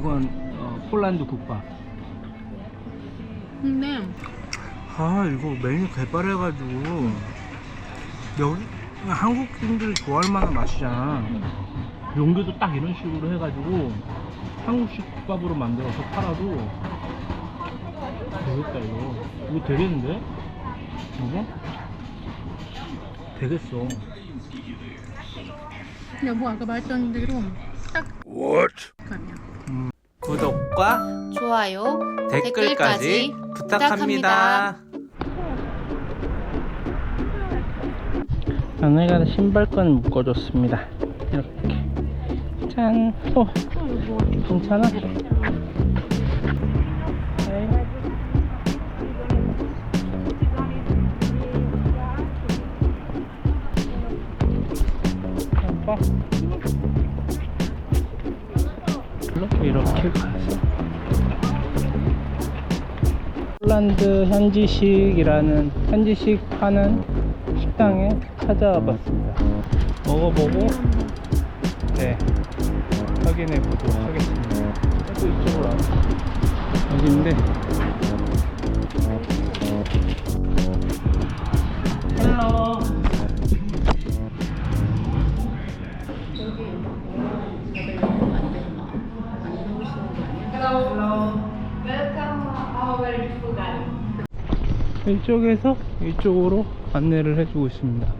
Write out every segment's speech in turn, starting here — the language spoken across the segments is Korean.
이건 어, 폴란드 국밥. 근데 아 이거 메뉴 개발해가지고 여기 한국인들이 좋아할 만한 맛이잖아. 용기도 딱 이런 식으로 해가지고 한국식 국밥으로 만들어서 팔아도 되겠다 이거. 이거 되겠는데? 이거? 되겠어. 여보 아까 말했던 대로 딱 What? 좋아요, 댓글까지 부탁합니다. 아내가 신발끈 묶어줬습니다. 이렇게 짠. 어, 괜찮아? 네. 이렇게 가 서 폴란드 현지식이라는 현지식 파는 식당에 찾아와 봤습니다. 먹어보고 네 확인해 보도록 하겠습니다. 또 이쪽으로 와. 여기인데 이쪽에서 이쪽으로 안내를 해주고 있습니다.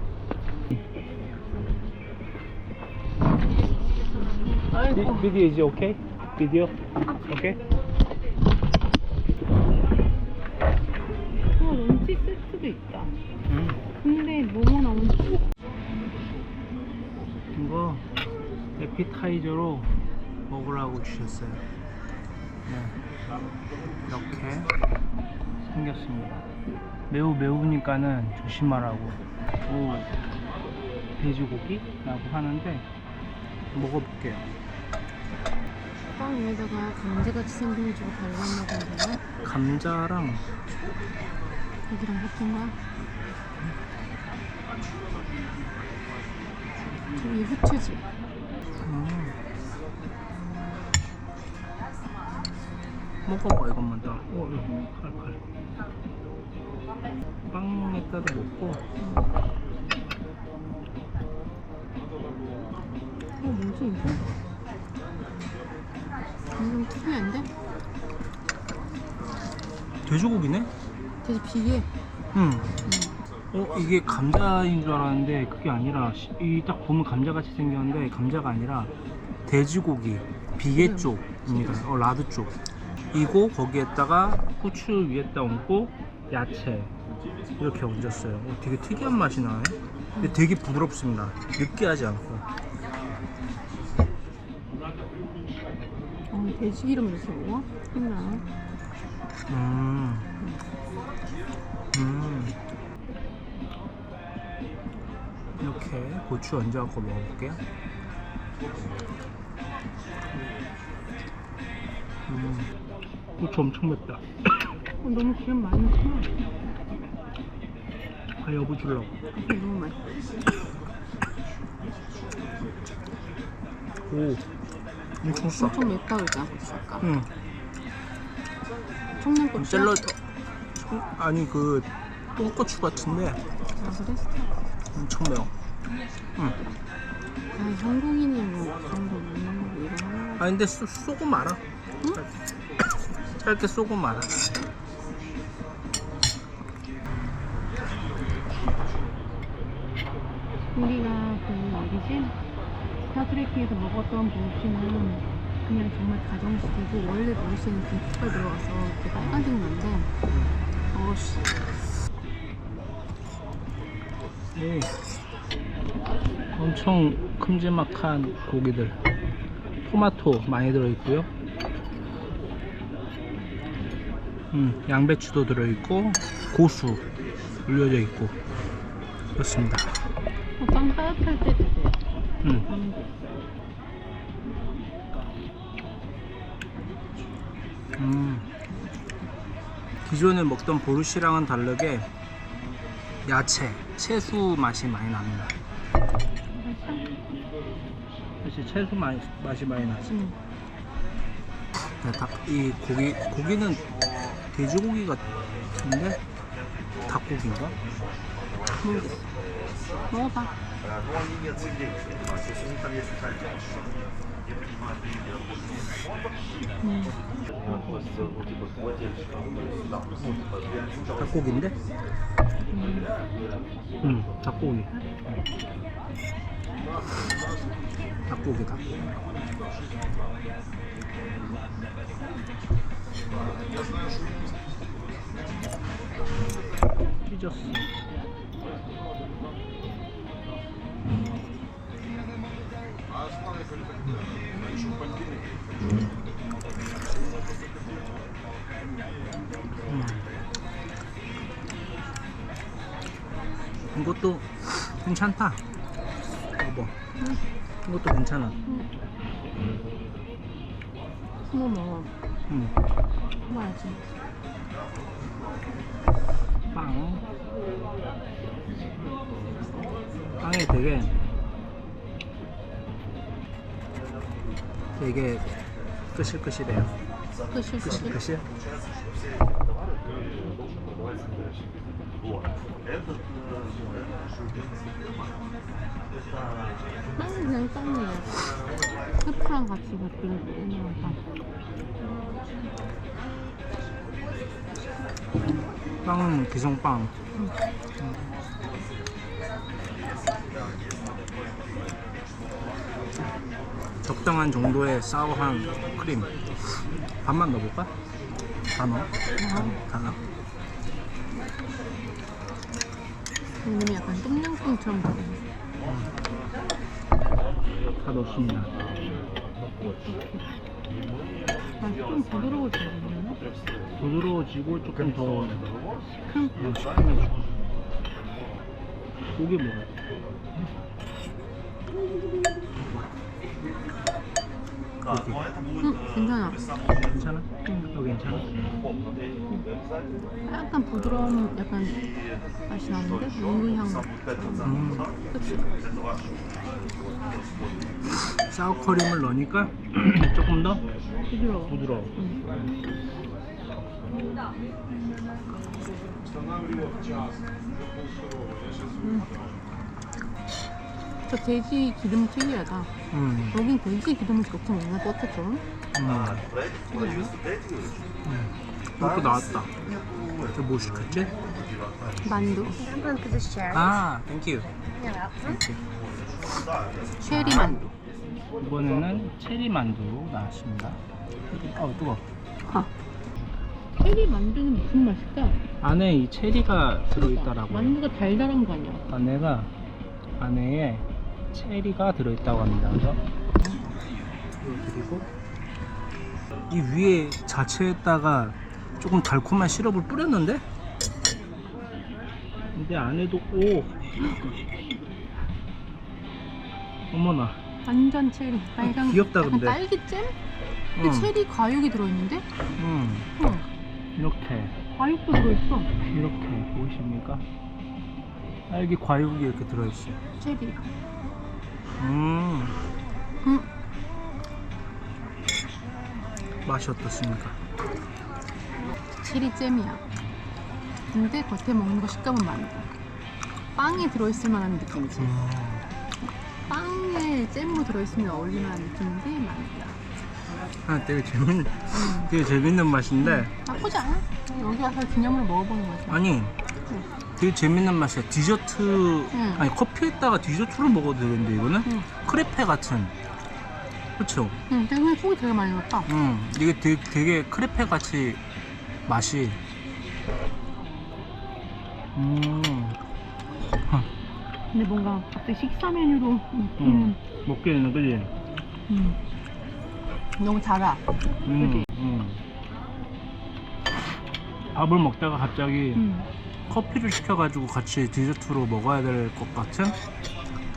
비, 비디오 이제 오케이? 비디오? 오케이? 어, 런치 세트도 있다. 음. 근데 뭐뭐 나오는지 이거 에피타이저로 먹으라고 주셨어요. 네. 이렇게 생겼습니다. 매우 매우니까는 조심하라고. 오, 돼지고기라고 하는데 먹어볼게요. 빵 위에다가 강제같이 생긴 거 주고 발라먹은 거야? 감자랑 고기랑 같은 거야? 저기 후추지? 음. 먹어봐 이것만 다. 오, 이거 칼칼. 빵에다도 먹고. 어 뭐지 이거? 좀 특이한데? 돼지고기네? 되게 비해 응. 어 이게 감자인 줄 알았는데 그게 아니라 이 딱 보면 감자같이 생겼는데 감자가 아니라 돼지고기 비계 음. 쪽입니다. 어 라드 쪽. 이고 거기에다가 후추 위에다 얹고 야채 이렇게 얹었어요. 어, 되게 특이한 맛이 나네. 근데 되게 부드럽습니다. 느끼하지 않고. 어, 돼지 기름 이렇게 먹어? 힘나 음. 음. 이렇게 고추 얹어갖고 먹어볼게요. 음. 고추 엄청 맵다. 어, 너무 기름 많이 넣구나 아, 여보 주려고. 이게 너무 맛있어 오. 싸. 엄청 맵다 그러지 않고 아까 응. 청양고추? 샐러드. 청- 아니, 그, 똥고추 같은데 아 그래? 엄청 매워. 응. 아 한국인이 뭐 그런 거못 먹는 거 이거 하나 아, 근데 쏘, 쏘고 말아. 응? 짧게 쏘고 말아. 트레키에서 먹었던 보시는 그냥 정말 가정식이고 원래 보시는 김치가 들어가서 이렇게 빨간색 난데 어씨 오. 엄청 큼지막한 고기들. 토마토 많이 들어있고요. 음, 양배추도 들어있고 고수 올려져 있고 그렇습니다. 어, 빵 따뜻할 때 드세요 음. 음. 음. 기존에 먹던 보르시랑은 다르게 야채, 채수 맛이 많이 납니다. 사실 채수 맛, 맛이 많이 나지. 음. 네, 닭, 이 고기 고기는 돼지고기 같은데 닭고기인가? 모르겠어. 먹어봐. 음, 닭고기인데? 음. 응, 닭고기. 닭고기다. 찢었어. 음. 이것도 괜찮다. 여보. 이것도 괜찮아. 스모 먹어. 음. 먹어야지. 빵. 빵이 되게 끄실끄실해요. 끝일 수 끄실 끄실. 빵은 그냥 빵이에요. 스프랑 같이 곁들여서 그냥 빵. 빵은 기성빵. 적당한 정도의 사워한 크림. 반만 넣어볼까? 다 넣어? 다 넣어? 이름이 약간 똠양꿍처럼 보여. 다 넣었습니다. 맛이 좀 부드러워지거든요. 부드러워지고 조금 더 그럼 그냥 시큼해지고. 고기 먹어. 괜찮아. 괜찮아? 이거 괜찮아? 약간 부드러운 약간 맛이 나는데 물향 같은. 음. 그치? 사우크림을 넣으니까 조금 더 부드러워. 부드러워. 음. 음. 저 돼지 기름 특이하다. 음. 여긴 돼지 기름을 그렇게 먹나 버터처럼? 음. 특이하네. 이것도 나왔다. 이거 뭐 시켰지? 만두, this. 아, 땡큐. 체리 만두. 이번에는 체리 만두 나왔습니다. 어, 뜨거. 아, 체리 만두는 무슨 맛일까? 안에 이 체리가 들어있다라고. 만두가 달달한 거 아니야? 안에가 안에 체리가 들어있다고 합니다. 그래서 드리고 이 위에 자체에다가 조금 달콤한 시럽을 뿌렸는데 근데 안에도 오 어머나 완전 체리. 빨간. 귀엽다, 약간 근데. 딸기잼? 근데 음, 체리 과육이 들어있는데? 음, 응. 이렇게 과육도 들어있어. 이렇게 보이십니까? 딸기 과육이 이렇게 들어있어요. 체리. 음 음. 맛이 어떻습니까? 체리 잼이야. 근데 겉에 먹는 거 식감은 만두. 빵에 들어있을 만한 느낌이지. 음. 빵에 잼으로 들어있으면 어울릴 만한 느낌인데 만두야. 아, 되게 재밌는, 음. 되게 재밌는 맛인데, 나쁘지 않아. 여기 와서 기념으로 먹어보는 거지. 아니, 되게 재밌는 맛이야. 디저트, 응. 아니, 커피에다가 디저트로 먹어도 되는데, 이거는? 응. 크레페 같은. 그쵸? 응, 근데 속이 되게 많이 넣었다. 음, 이게 되게, 되게 크레페 같이 맛이. 음, 근데 뭔가 갑자기 식사 메뉴로 음, 먹기는 먹게 되는, 그지? 음. 너무 달아. 음, 음. 밥을 먹다가 갑자기 음. 커피를 시켜가지고 같이 디저트로 먹어야 될 것 같은?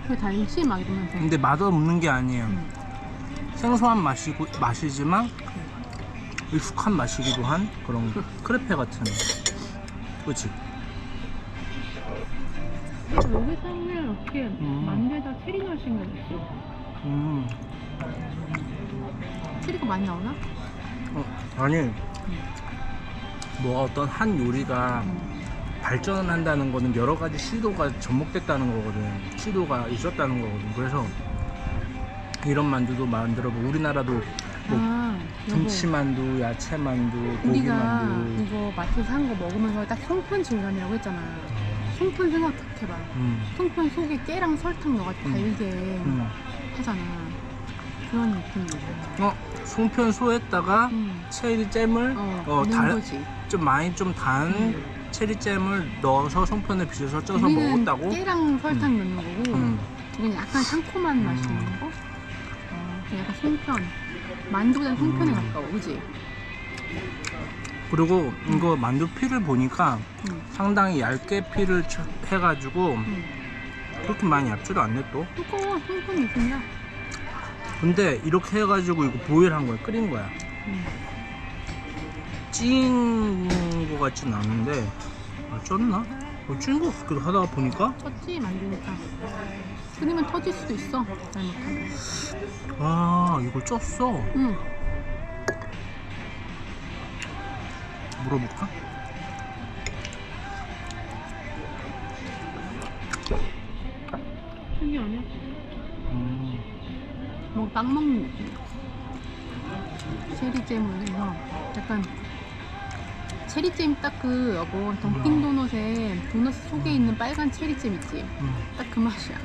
그 달지 막 이러면서. 근데 맛없는 게 아니에요. 음. 생소한 맛이고 맛이지만 익숙한 맛이기도 한 그런 크레페 같은. 그렇지. 여기 사면 어떻게 음. 만두에다 체리 넣으신 거지? 음. 체리가 많이 나오나? 어, 아니 뭐 어떤 한 요리가 발전을 한다는 거는 여러 가지 시도가 접목됐다는 거거든. 시도가 있었다는 거거든. 그래서 이런 만두도 만들어 보고 우리나라도 뭐 아. 김치만두, 야채만두, 우리가 고기만두. 이거 마트에서 산 거 먹으면서 딱 송편 질감이라고 했잖아. 송편 생각해봐. 음, 송편 속에 깨랑 설탕 넣어가지고 음. 달게 음. 하잖아. 그런 느낌이야. 어, 송편 소에다가 음. 체리 잼을 어, 어, 넣은 달, 거지. 좀 많이 좀단 음. 체리 잼을 넣어서 송편에 빚어서 쪄서 우리는 먹었다고? 깨랑 설탕 넣는 거고, 음. 이건 약간 상콤한 맛이 음. 있는 거. 어, 그 약간 송편. 만두보다는 송편에 음. 가까워, 그지? 그리고 이거 만두 피를 보니까 음. 상당히 얇게 피를 쳐- 해가지고 음. 그렇게 많이 얇지도 않네 또. 두꺼워, 송편 느낌이야. 근데 이렇게 해가지고 이거 보일 한 거야, 끓인 거야. 음. 찐 거 같진 않은데 아 쪘나? 어, 찐거 같기도 하다가 보니까 쳤지, 만두니까. 끓이면 터질 수도 있어, 잘못하면. 아 이걸 쪘어. 응. 물어볼까? 신기하네. 음, 뭐딱 먹는 느낌. 체리 잼을 해서 약간 체리잼 딱그 여보 던킨 도넛에 도넛 속에 있는 빨간 체리잼 있지? 음. 딱 그 맛이야.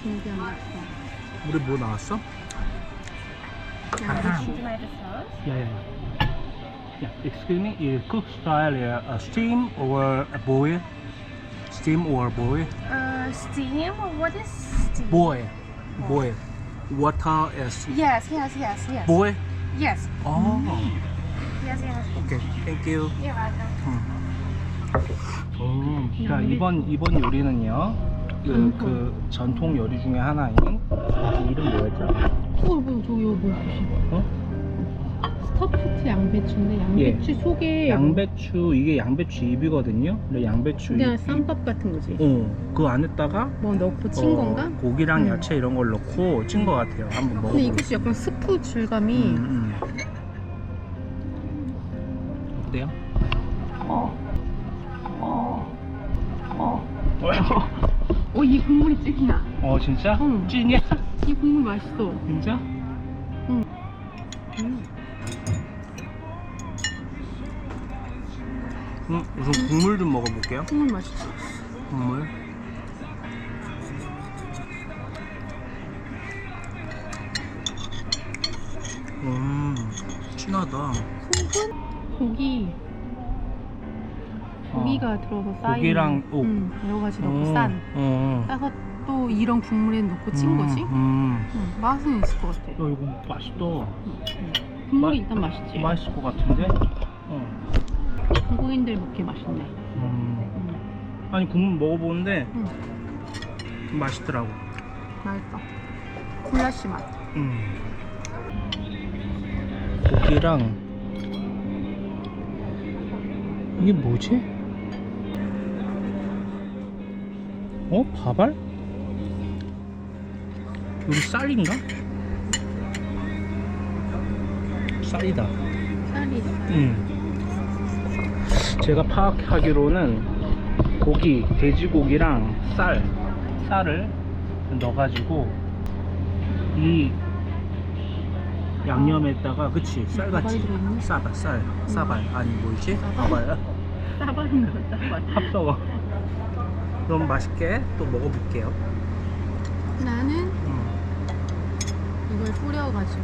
신기한 맛이야. 우리 뭐 나왔어? sauce. Yeah, excuse me, is cook style uh, a steam or a boil? Steam or boil? Uh, steam. What is steam? Boil. Boil. Water is Yes, yes, yes, yes. boil? Yes, Oh, okay. Thank you. You're welcome. 음, 자 이번 이번 요리는요. 그. 그 전통 요리 중에 하나인 그 이름 뭐였죠? 어, 뭐 저기 여보 보시. 어? 스터프트 양배추인데 양배추 속에 양배추 이게 양배추 잎이거든요. 근데 양배추 그냥 잎. 쌈밥 같은 거지. 어, 그 안에다가 뭐 넣고 친 어, 건가? 고기랑 음. 야채 이런 걸 넣고 찐 거 같아요. 한번 먹어볼게요. 근데 이것이 약간 스프 질감이 음, 음. 어때요? 어, 이 국물이 찐이야. 어 진짜? 응. 찐이야? 이 국물 맛있어. 진짜? 음. 음, 우선 국물 좀 먹어볼게요. 국물 맛있어. 국물. 음, 진하다. 소금, 고기, 고기가 들어서 쌓인 고기랑, 오. 음, 여러 가지 넣고 어, 싼 어. 싸서 또 이런 국물에 넣고 찐 음, 거지 음. 음, 맛은 있을 것 같아 야, 이거 맛있다. 음. 국물이 마- 일단 맛있지 맛있을 것 같은데? 어. 한국인들 먹기 맛있네 음. 음, 아니, 국물 먹어보는데 음, 맛있더라고. 맛있다 굴라시 맛 음. 고기랑 이게 뭐지? 어? 밥알? 여기 쌀인가? 쌀이다. 쌀이 음. 제가 파악하기로는 고기, 돼지고기랑 쌀, 쌀을 넣어가지고 이 양념에다가 그치 쌀같이. 들어있네? 쌀, 쌀, 쌀발 아니 뭐지? 밥알 싸바는 거 싸바 합성어 그럼 맛있게 또 먹어볼게요. 나는 음, 이걸 뿌려가지고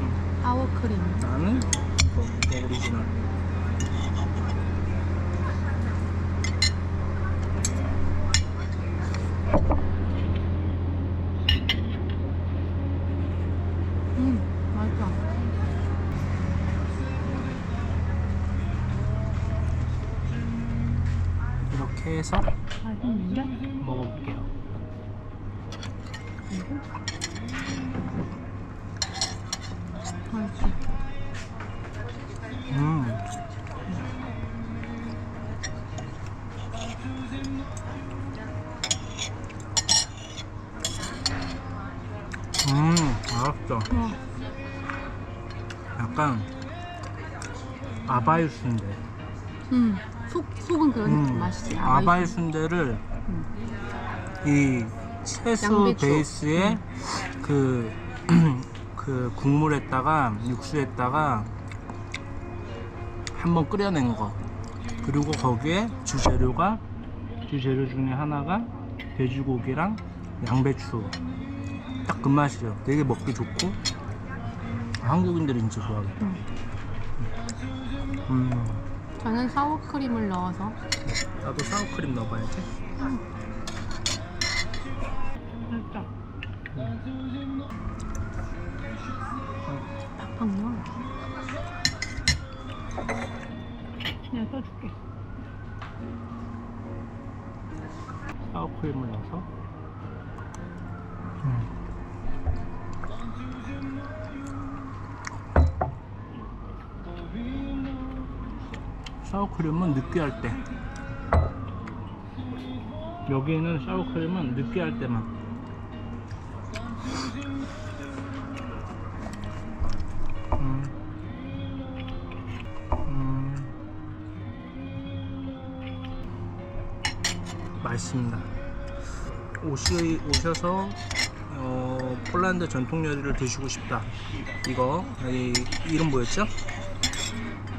음. 파워크림. 나는 이거 오리지널 음. 와 약간 약간 아바이 순대. 음, 속, 속은 그런 음, 맛이지. 아바이 순대를 이 채소 양배추. 베이스에 그, 그 국물에다가 육수에다가 한번 끓여낸 거 그리고 거기에 주재료가 주재료 중에 하나가 돼지고기랑 양배추 딱 그 맛이죠. 되게 먹기 좋고 한국인들이 진짜 좋아하겠다. 음, 저는 사워크림을 넣어서. 나도 사워크림 넣어봐야지. 살짝 팍팍 넣어. 그냥 써줄게. 사워크림을 넣어서 샤워크림은 느끼할 때 여기에는 샤워크림은 느끼할 때만 음. 음. 맛있습니다 오시, 오셔서 어, 폴란드 전통 요리를 드시고 싶다. 이거 이, 이름 뭐였죠?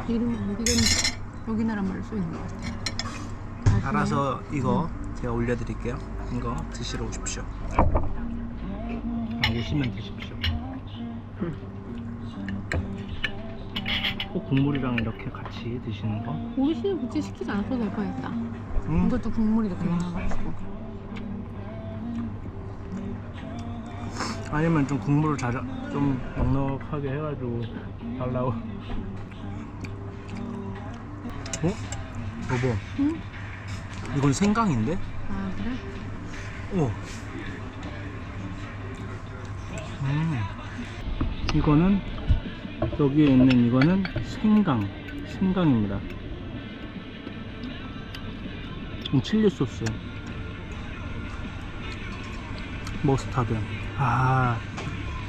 이름 여기는 여기 나라 말로 써 있는 것 같아. 알아서 이거 제가 올려드릴게요. 이거 드시러 오십시오. 아, 오시면 드십시오. 꼭 국물이랑 이렇게 같이 드시는 거. 오이시는 굳이 시키지 않아도 될 뻔했다. 음, 이것도 국물 이렇게 나와가지고. 아니면 좀 국물을 자자, 좀 넉넉하게 해가지고 달라고. 어? 여보, 응? 이건 생강인데? 아 그래? 오. 음. 이거는 여기에 있는 이거는 생강, 생강입니다. 이 칠리 소스, 머스타드. 아,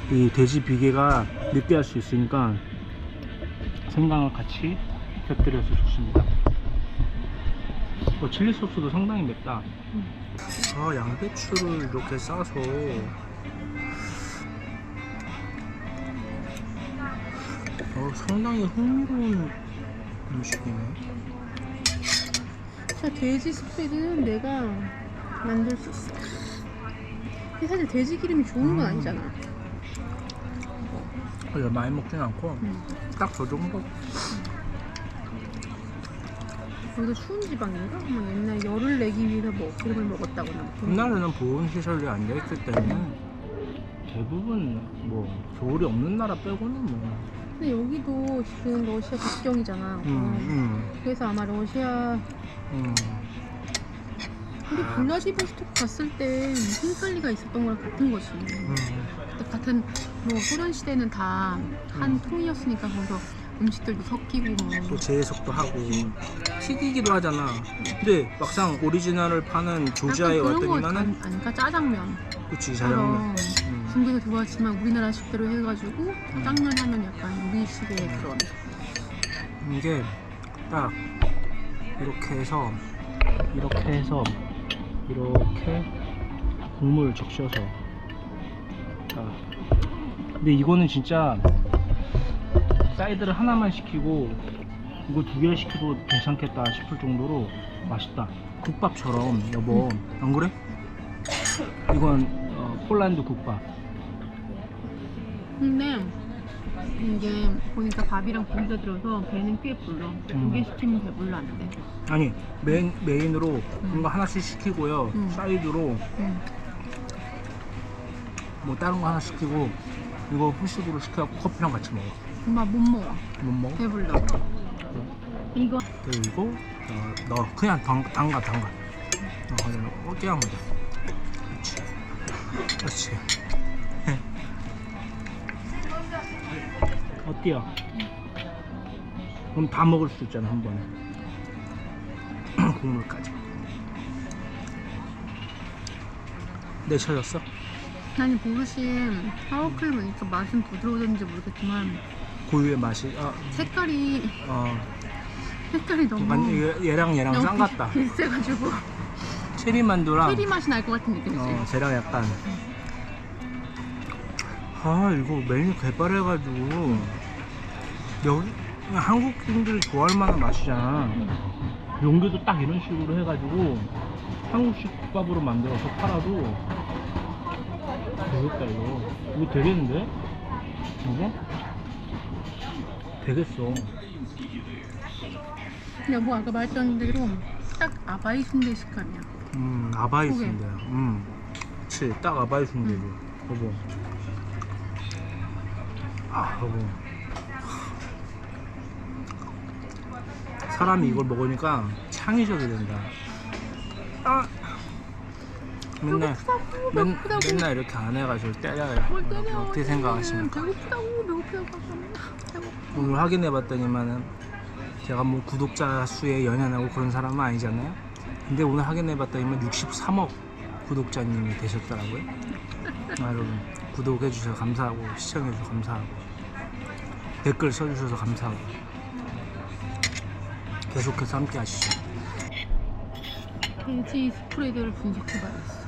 이 돼지 비계가 느끼할 수 있으니까 생강을 같이 곁들여서 좋습니다. 어, 칠리 소스도 상당히 맵다. 아 양배추를 이렇게 싸서 어, 상당히 흥미로운 음식이네 자 돼지 스프는 내가 만들 수 있어. 근데 사실 돼지 기름이 좋은 건 음. 아니잖아. 그래 많이 먹진 않고 음. 딱저 정도 여기가 추운 지방인가? 뭐 옛날 열을 내기 위해서 뭐 기름을 먹었다거나. 뭐 그런 옛날에는 보온 시설이 안 돼 있기 때문에 대부분 뭐 겨울이 없는 나라 빼고는 뭐 근데 여기도 지금 러시아 국경이잖아. 음, 음, 그래서 아마 러시아 음. 우리 블라디보스토크 갔을 때 흰칼리가 있었던 거랑 같은 거지. 음. 같은 뭐 소련 시대는 다 한 통이었으니까 거기서 음식들도 섞이고 또 뭐. 재해석도 하고 튀기기도 하잖아 근데 막상 오리지널을 파는 조지아에 약간 그런 거 왔더니만은 안- 아니까 짜장면. 그치 자장면 음. 중국에서 들어왔지만 우리나라 식대로 해가지고 짜장면 하면 약간 우리식의 그런. 이게 딱 이렇게 해서 이렇게 해서 이렇게 국물 적셔서 딱. 근데 이거는 진짜 사이드를 하나만 시키고 이거 두 개 시켜도 괜찮겠다 싶을 정도로 맛있다 국밥처럼 여보 안 그래? 이건 어, 폴란드 국밥 근데 이게 보니까 밥이랑 고기가 들어서 배는 꽤 불러. 두개 시키면 배불러 안 돼. 아니 메인, 메인으로 뭔가 하나씩 시키고요 음. 사이드로 응. 뭐 다른 거 하나 시키고 이거 후식으로 시켜갖고 커피랑 같이 먹어 엄마 못 먹어. 못 먹어? 배불러. 이거 그리고 어, 너 그냥 담, 담가 담가 어, 그냥 어깨 하면 돼 그렇지 그렇지 어때요? 그럼 다 먹을 수 있잖아 한 번에 국물까지 내 찾았어? 아니 보르신 사워크림 보니까 맛은 부드러워졌는지 모르겠지만 고유의 맛이 아, 색깔이 어, 색깔이 너무 약간 얘- 얘랑 얘랑 쌍 같다. 비- 비슷해가지고 체리 만두랑 체리 맛이 날 것 같은 느낌이지. 어, 쟤랑 약간 아 이거 메뉴 개발해가지고 여기 한국인들이 좋아할 만한 맛이잖아 용기도 딱 이런 식으로 해가지고 한국식 국밥으로 만들어서 팔아도 되겠다 이거 이거 되겠는데? 이거? 되겠어. 여보 아까 말했던 대로 딱 아바이 순대 식감이야. 음 아바이 그게. 순대야 음. 그치 딱 아바이 순대지. 여보 아 여보 사람이 이걸 먹으니까 창의적이 된다. 아 맨날 맨. 맨날 이렇게 안 해가지고 때려요 뭘 때려? 어떻게 생각하십니까 배고프다고 배고프다고 배고프. 오늘 확인해봤더니만은 제가 뭐 구독자 수에 연연하고 그런 사람은 아니잖아요. 근데 오늘 확인해봤더니만 63억 구독자님이 되셨더라고요. 아, 여러분 구독해주셔서 감사하고 시청해주셔서 감사하고 댓글 써주셔서 감사하고 계속해서 함께 하시죠. 돼지 스프레드를 분석해봐야겠어.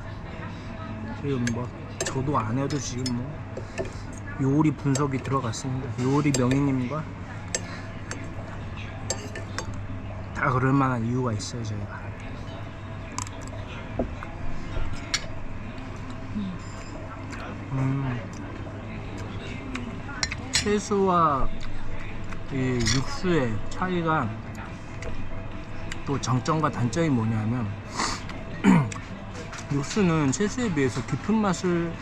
지금 뭐 저도 안 해도 지금 뭐 요리 분석이 들어갔습니다. 요리 명예님과 다 그럴 만한 이유가 있어요 저희가. 음, 채소와 이 육수의 차이가 또 장점과 단점이 뭐냐면 육수는 채소에 비해서 깊은 맛을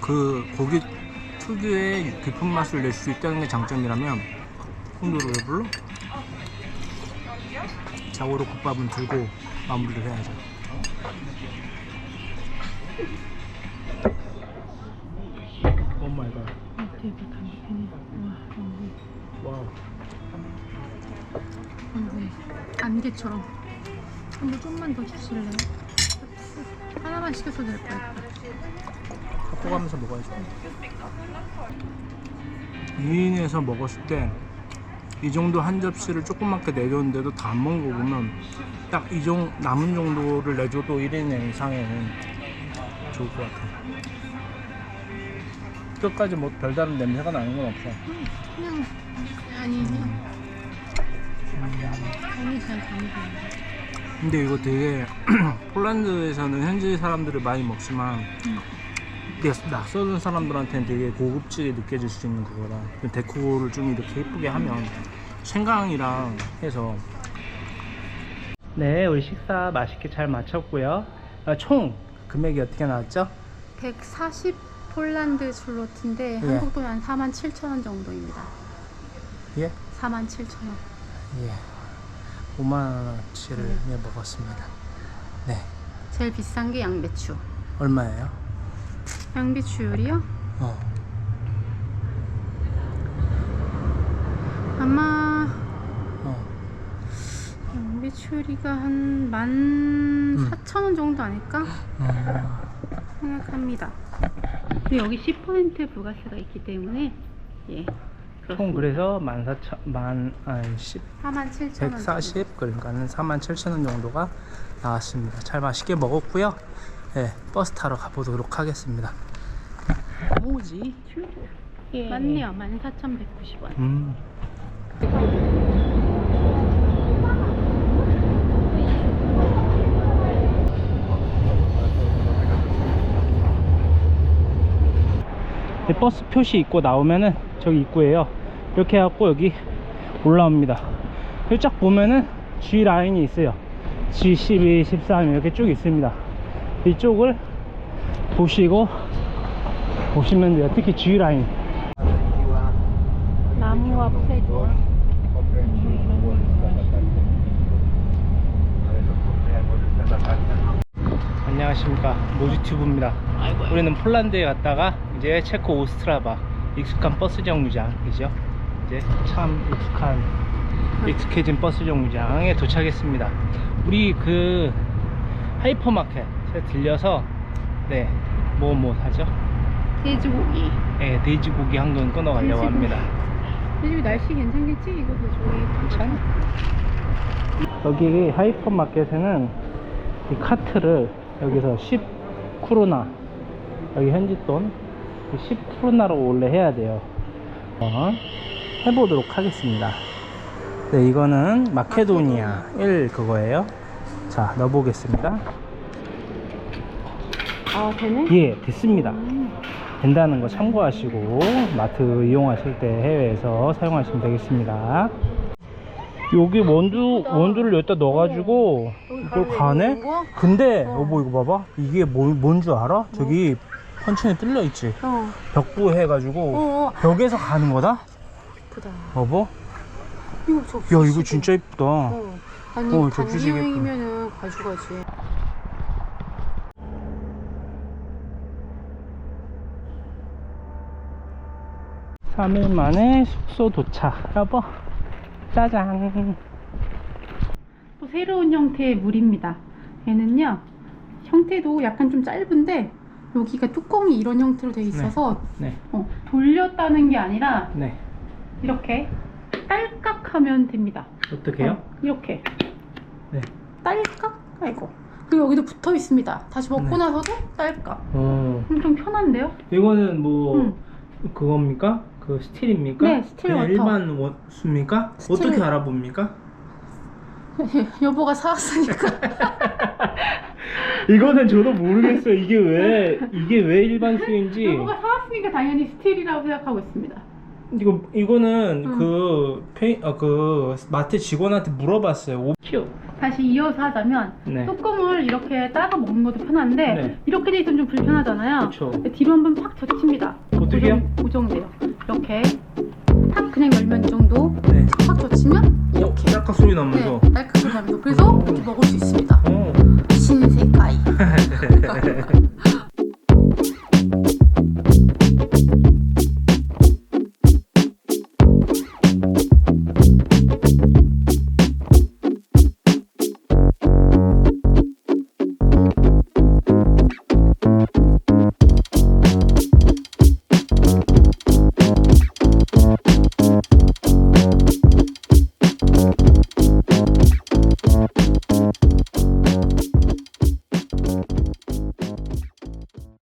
그 고기 특유의 깊은 맛을 낼 수 있다는 게 장점이라면 홍도를 왜 불러? 자고로 국밥은 들고 마무리를 해야죠. 오 마이 갓. 어, 와우. 너무 안개처럼. 한번 좀만 더 주실래요? 하나만 시켜서 될 거야. 갖고 가면서 먹어야죠. 2인에서 먹었을 때 이 정도 한 접시를 조그맣게 내줬는데도 다 안 먹은 거 보면 딱 이 정 남은 정도를 내줘도 1인 이상에는 좋을 것 같아요. 끝까지 뭐 별다른 냄새가 나는 건 없어. 그냥 아니 그냥 아니 그냥 감이 근데 이거 되게 폴란드에서는 현지 사람들이 많이 먹지만 되게 낯서는 사람들한테는 되게 고급지게 느껴질 수 있는 그거라 데코를 좀 이렇게 예쁘게 하면 생강이랑 해서 네 우리 식사 맛있게 잘 마쳤고요 아, 총 금액이 어떻게 나왔죠? 140 폴란드 줄로트인데 예. 한국 돈한 4만 7천 원 정도입니다. 예? 4만 7천 원. 예 5만원어치를 예, 먹었습니다 네 제일 비싼 게 양배추. 얼마예요? 양배추율이요? 어 아마 어. 양배추율이가 한만 음. 4천 원 정도 아닐까 음. 생각합니다. 여기 10% 부가세가 있기 때문에 예 총. 그래서 14,000, 만, 아니, 10, 4만 7천 원. 140 그러니까는 47,000원 정도가 나왔습니다. 잘 맛있게 먹었고요. 네, 버스 타러 가보도록 하겠습니다. 뭐지? 예. 맞네요. 14,190원. 음. 버스 표시 있고 나오면은 저기 입구에요. 이렇게 해갖고 여기 올라옵니다. 여기 쫙 보면은 G 라인이 있어요. G12, 13 이렇게 쭉 있습니다. 이쪽을 보시고 보시면 돼요. 특히 G 라인. 나무와 폐도. 안녕하십니까 모주튜브입니다 우리는 폴란드에 갔다가 이제 체코 오스트라바 익숙한 버스 정류장이죠 이제 참 익숙한 익숙해진 버스 정류장에 도착했습니다 우리 그 하이퍼마켓에 들려서 네 뭐뭐 사죠? 돼지고기. 네, 돼지고기 한 근 끊어 가려고 돼지고기. 합니다 요즘 날씨 괜찮겠지? 이거 그 저기 여기 하이퍼마켓에는 이 카트를 여기서 10 크로나 여기 현지 돈 10 크로나로 원래 해야 돼요. 한번 해보도록 하겠습니다. 네, 이거는 마케도니아 1 그거예요. 자, 넣어보겠습니다. 아 되네? 예, 됐습니다. 음. 된다는 거 참고하시고 마트 이용하실 때 해외에서 사용하시면 되겠습니다. 여기 원두 원두를 여기다 넣어가지고 이걸 가네. 근데 여보 이거 봐봐. 이게 뭔줄 알아? 저기 펀칭이 뚫려 있지. 어. 벽부 해가지고 어. 벽에서 가는 거다. 예쁘다. 여보. 이거 저. 야 이거 진짜 이쁘다. 어. 아니 어, 저 주식이 단기여행이면은 가져가지. 삼일 만에 숙소 도착. 여보. 짜잔. 또 새로운 형태의 물입니다. 얘는요 형태도 약간 좀 짧은데 여기가 뚜껑이 이런 형태로 돼 있어서 네. 어, 돌렸다는 게 아니라 네. 이렇게 딸깍 하면 됩니다. 어떻게요? 어, 이렇게 네. 딸깍 아이고 그리고 여기도 붙어 있습니다. 다시 먹고 네. 나서도 딸깍. 어. 엄청 편한데요? 이거는 뭐 응. 그겁니까? 그 스틸입니까? 네, 스틸 그냥 워터. 일반 원수입니까? 스틸. 어떻게 알아봅니까? 여보가 사왔으니까. 이거는 저도 모르겠어요. 이게 왜 이게 왜 일반 수인지. 여보가 사왔으니까 당연히 스틸이라고 생각하고 있습니다. 이거 이거는 응. 그 페이 어, 그 마트 직원한테 물어봤어요. 오 큐. 다시 이어서 하자면 네. 뚜껑을 이렇게 따서 먹는 것도 편한데 네. 이렇게 돼 있으면 좀 불편하잖아요. 그쵸. 뒤로 한번 팍 젖힙니다. 어떻게요? 고정돼요. 이렇게 팍 그냥 열면 이 정도 네. 팍 젖히면 어, 이렇게 짤깍 소리 네, 나면서. 딸깍 소리 나면서 그래서 이렇게 먹을